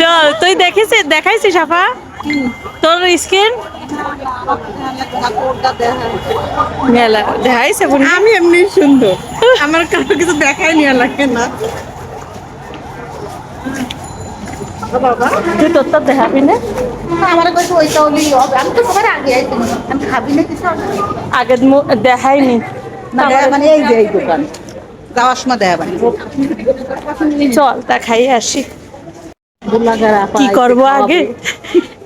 চল তুই দেখেছিস দেখাইছিস সাফা তোর স্কিন মেলা দেখাইছে বোন? আমি এমনি সুন্দর। আমার কারও কিছু দেখাই নিয়ে লাগে না। তুই তোর তো দেখাবি না। আমার কাছে ওইটা হলেই আমি তো সবার আগে আমি খাবি না কিছু আগে দেখাইনি। না মানে এই যে এই দোকান। যাওয়ার সময় দেয়া বানি চল তা খাই আসি। কি করব আগে?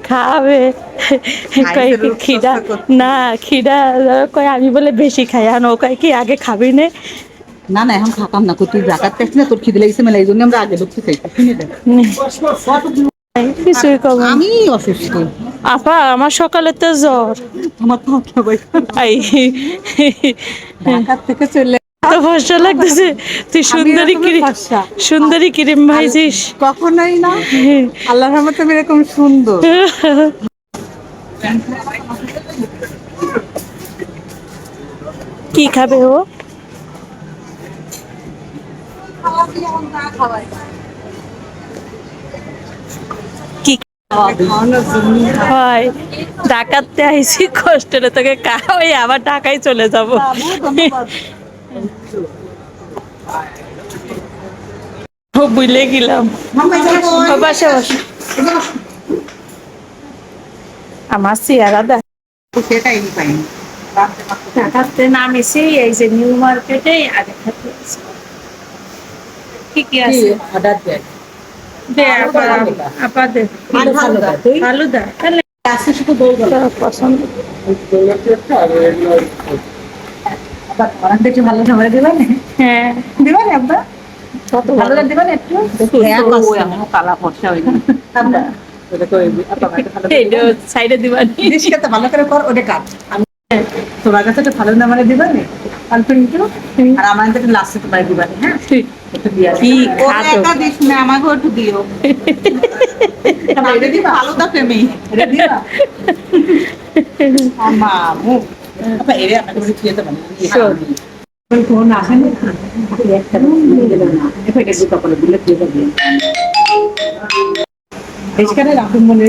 খাবে। কয় খিদা? না খিদা কয় আমি বলে বেশি খাই। আর ও কয় কি আগে খাবি নে? না না এখন খাতাম না তুই জাকাত না তোর খিদে লেগেছে মেলা এই জন্য আমরা আগে দেখ কিছুই আমি অসুস্থ। আপা আমার সকালে তো জ্বর। আমার তো আই। ঢাকার থেকে চলে তো ফসা লাগতেছে। তুই সুন্দরী ক্রিম সুন্দরী ক্রিম ভাইছিস কখনোই না। আল্লাহর রহমতে এরকম সুন্দর। কি খাবে ও? কি হয় ডাকাতে আইসি কষ্টের তোকে খাওয়াই আবার ঢাকায় চলে যাব। বুঝলে গেলাম। ও বাসে বসে। আমার চেহারা দেখ। সেটাই পাইনি ঢাকাতে নামেছি এই যে নিউ মার্কেটে আগে থাকতে কি কি আছে? অর্ডার দেয় দে আপা আপা দে। ভালো দা তুই? ভালো দা তাহলে আসে শুধু দই গেল পছন্দ। আবার খাবার দেখে ভালো খাবার দিবেন হ্যাঁ। দিবেন ভালো একটু? হ্যাঁ কালা ফর্সা না ভালো এই সাইডে দিবানি। ভালো করে কর ওটা কাট। তোমার কাছে তো ভালো না মানে দিবেন অল্প একটু আর লাস্টে দিবেন হ্যাঁ? একটু কি খাতো একা দিস না আমাকে একটু দিও। এটা দিবা? ভালো তো প্রেমী এটা দিবা আমা আপা এরে।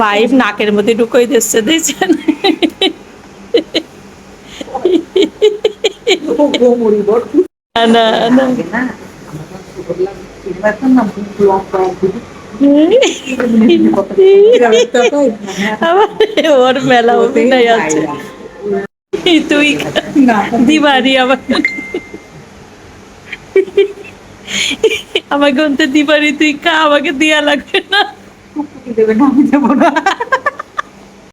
পাইপ নাকের মধ্যে ঢুকাই দিচ্ছে দিয়েছেন আবার ওর মেলা অভিনয় আছে। তুই দিবারি আমার আমাকে অন্তে দিবারি তুই কা আমাকে দিয়া লাগবে না। দেবে না আমি যাব না।